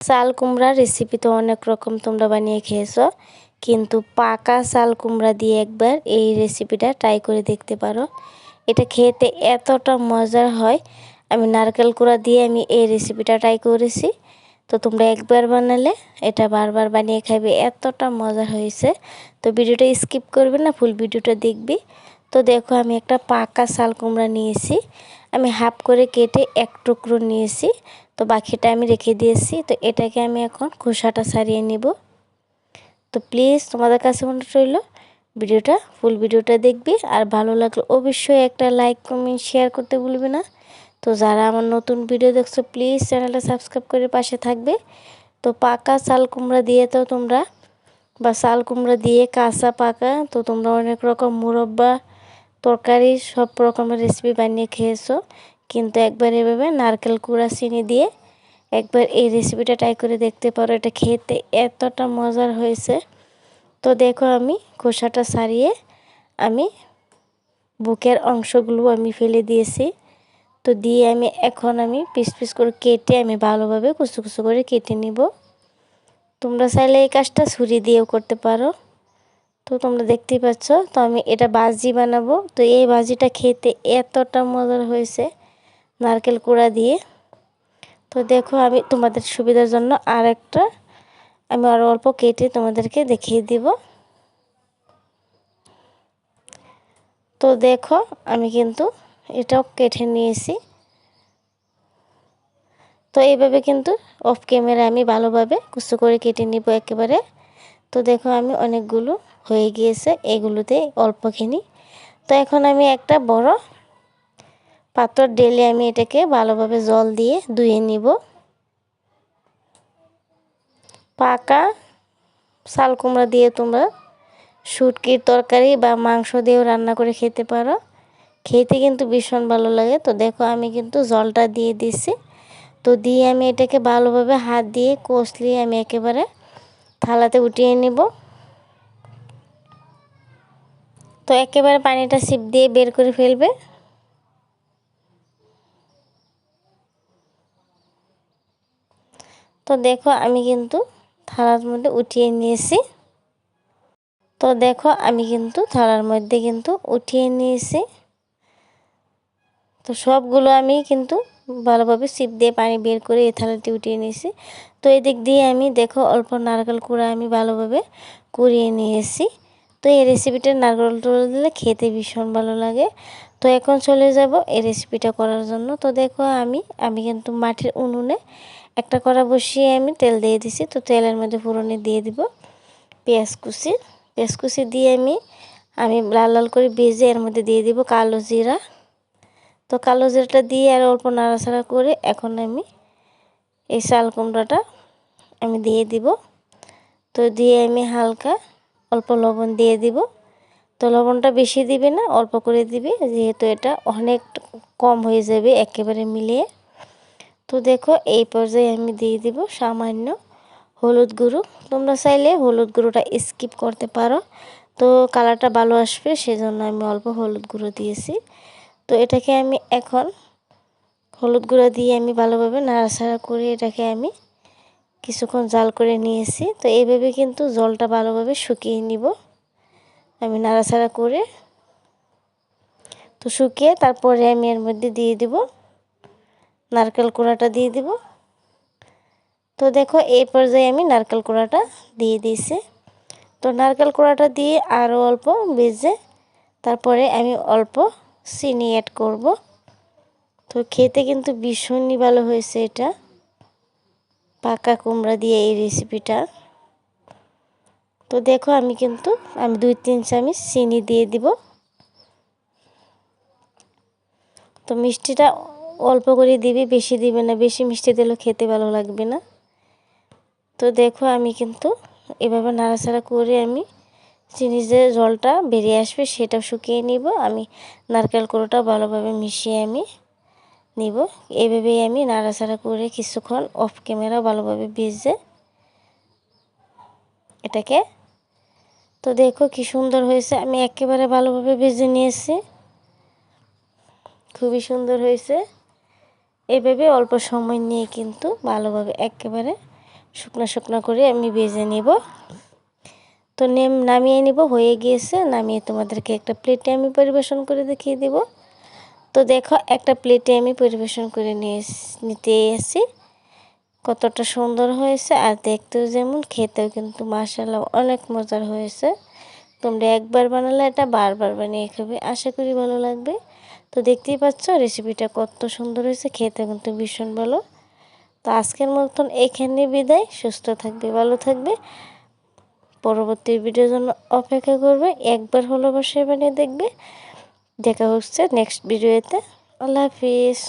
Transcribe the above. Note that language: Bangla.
চাল কুমড়ার রেসিপি তো অনেক রকম তোমরা বানিয়ে খেয়েছো। কিন্তু পাকা চাল কুমড়া দিয়ে একবার এই রেসিপিটা ট্রাই করে দেখতে পারো। এটা খেতে এতটা মজার হয়। আমি নারকেল কুড়া দিয়ে আমি এই রেসিপিটা ট্রাই করেছি। তো তোমরা একবার বানালে এটা বারবার বানিয়ে খাবে এতটা মজার হয়েছে। তো ভিডিওটা স্কিপ করবে না ফুল ভিডিওটা দেখবি। তো দেখো আমি একটা পাকা শাল কুমড়া নিয়েছি। আমি হাফ করে কেটে এক টুকরো নিয়েছি। তো বাকিটা আমি রেখে দিয়েছি। তো এটাকে আমি এখন খোসাটা সারিয়ে নিব। তো প্লিজ তোমাদের কাছে মনে রইল, ভিডিওটা, ফুল ভিডিওটা দেখবি। আর ভালো লাগলে অবশ্যই একটা লাইক, কমেন্ট, শেয়ার করতে ভুলবে না। তো যারা আমার নতুন ভিডিও দেখছ, প্লিজ চ্যানেলটা সাবস্ক্রাইব করে পাশে থাকবে। তো পাকা চাল কুমড়া দিয়ে তো তোমরা, বা চাল কুমড়া দিয়ে কাঁচা, পাকা, তো তোমরা অনেক রকম মুরব্বা, তরকারি সব রকমের রেসিপি বানিয়ে খেয়েছো। কিন্তু একবার এভাবে নারকেল কুড়া, চিনি দিয়ে একবার এই রেসিপিটা ট্রাই করে দেখতে পারো। এটা খেতে এতটা মজার হয়েছে। তো দেখো আমি খোসাটা সারিয়ে আমি বুকের অংশগুলো আমি ফেলে দিয়েছি। তো দিয়ে আমি এখন আমি পিস পিস করে কেটে আমি ভালোভাবে কুচু কুচু করে কেটে নিব। তোমরা চাইলে এই কাজটা ছুরি দিয়েও করতে পারো। তো তোমরা দেখতেই পাচ্ছ, তো আমি এটা বাজি বানাবো। তো এই বাজিটা খেতে এতটা মজার হয়েছে। নারকেল কুড়া দিয়ে। তো দেখো আমি তোমাদের সুবিধার জন্য আর একটা আমি আরও অল্প কেটে তোমাদেরকে দেখিয়ে দিব। তো দেখো আমি কিন্তু এটাও কেটে নিয়েছি। তো এইভাবে কিন্তু অফ ক্যামেরা আমি ভালোভাবে কুচু করে কেটে নিব একেবারে। তো দেখো আমি অনেকগুলো হয়ে গিয়েছে, এগুলোতে অল্পখানি। তো এখন আমি একটা বড় পাথর ডেলে আমি এটাকে ভালোভাবে জল দিয়ে ধুয়ে নিব। পাকা শাল কুমড়া দিয়ে তোমরা শুটকির তরকারি বা মাংস দিয়েও রান্না করে খেতে পারো। খেতে কিন্তু ভীষণ ভালো লাগে। তো দেখো আমি কিন্তু জলটা দিয়ে দিছি। তো দিয়ে আমি এটাকে ভালোভাবে হাত দিয়ে কষলিয়ে আমি একেবারে থালাতে উঠিয়ে নিব। তো একেবারে পানিটা সিপ দিয়ে বের করে ফেলবে। তো দেখো আমি কিন্তু থালার মধ্যে উঠিয়ে নিয়েছি। তো দেখো আমি কিন্তু থালার মধ্যে কিন্তু উঠিয়ে নিয়েছি। তো সবগুলো আমি কিন্তু ভালোভাবে সিপ দিয়ে পানি বের করে এই থালাটি উঠিয়ে নিয়েছি। তো এদিক দিয়ে আমি দেখো অল্প নারকেল কুড়া আমি ভালোভাবে কুড়িয়ে নিয়েছি। তো এই রেসিপিটা নারকেল টুড়ে দিলে খেতে ভীষণ ভালো লাগে। তো এখন চলে যাব এই রেসিপিটা করার জন্য। তো দেখো আমি আমি কিন্তু মাটির উনুনে একটা কড়া বসিয়ে আমি তেল দিয়ে দিছি। তো তেলের মধ্যে ফুরনে দিয়ে দিব পেঁয়াজ কুচি। পেঁয়াজ কুচি দিয়ে আমি আমি লাল লাল করে ভেজে এর মধ্যে দিয়ে দিব কালো জিরা। তো কালো জিরাটা দিয়ে আর অল্প নাড়াচাড়া করে এখন আমি এই শাল কুমড়াটা আমি দিয়ে দিব। তো দিয়ে আমি হালকা অল্প লবণ দিয়ে দিব। তো লবণটা বেশি দিবে না, অল্প করে দিবে। যেহেতু এটা অনেক কম হয়ে যাবে একেবারে মিলিয়ে। তো দেখো, এই পর্যায়ে আমি দিয়ে দিব সামান্য হলুদ গুঁড়ো। তোমরা চাইলে হলুদ গুঁড়োটা স্কিপ করতে পারো। তো কালারটা ভালো আসবে, সেজন্য আমি অল্প হলুদ গুঁড়ো দিয়েছি। তো এটাকে আমি এখন হলুদ গুঁড়ো দিয়ে আমি ভালোভাবে নাড়াচাড়া করে এটাকে আমি কিছুক্ষণ জাল করে নিয়েছি। তো এইভাবে কিন্তু জলটা ভালোভাবে শুকিয়ে নিব। আমি নাড়াচাড়া করে তো শুকিয়ে তারপরে আমি এর মধ্যে দিয়ে দিব নারকেল কুড়াটা দিয়ে দিব। তো দেখো, এই পর্যায়ে আমি নারকেল কুড়াটা দিয়ে দিয়েছি। তো নারকেল কুড়াটা দিয়ে আরও অল্প ভেজে তারপরে আমি অল্প চিনি অ্যাড করব। তো খেতে কিন্তু ভীষণই ভালো হয়েছে এটা। পাকা কুমড়া দিয়ে এই রেসিপিটা তো দেখো, আমি কিন্তু, আমি দুই তিন চামচ চিনি দিয়ে দিব। তো মিষ্টিটা অল্প করে দিবি, বেশি দিবে না। বেশি মিষ্টি দিলেও খেতে ভালো লাগবে না। তো দেখো আমি কিন্তু এভাবে নাড়াচাড়া করে আমি চিনি যে জলটা বেরিয়ে আসবে সেটা শুকিয়ে নিব। আমি নারকেল কোড়োটা ভালোভাবে মিশিয়ে আমি নিব। এইভাবেই আমি নাড়াচাড়া করে কিছুক্ষণ অফ ক্যামেরা ভালোভাবে ভেজে এটাকে তো দেখো কি সুন্দর হয়েছে। আমি একেবারে ভালোভাবে ভেজে নিয়েছি। খুবই সুন্দর হয়েছে। এভাবে অল্প সময় নিয়ে কিন্তু ভালোভাবে একেবারে শুকনা শুকনো করে আমি ভেজে নিব। তো নেম নামিয়ে নিব, হয়ে গিয়েছে। নামিয়ে তোমাদেরকে একটা প্লেটে আমি পরিবেশন করে দেখিয়ে দিব। তো দেখো, একটা প্লেটে আমি পরিবেশন করে নিয়ে নিতে এসেছি। কতটা সুন্দর হয়েছে। আর দেখতেও যেমন, খেতেও কিন্তু মাসাল্লাহ অনেক মজার হয়েছে। তোমরা একবার বানালে এটা বারবার বানিয়ে খাবে। আশা করি ভালো লাগবে। তো দেখতেই পাচ্ছ রেসিপিটা কত সুন্দর হয়েছে, খেতে কিন্তু ভীষণ ভালো। তো আজকের মতন এইখানে বিদায়, সুস্থ থাকবে, ভালো থাকবে। পরবর্তী ভিডিওর জন্য অপেক্ষা করবে, একবার হলো বসে বানিয়ে দেখবে। দেখা হচ্ছে নেক্সট ভিডিওতে আল্লাহ হাফিজ।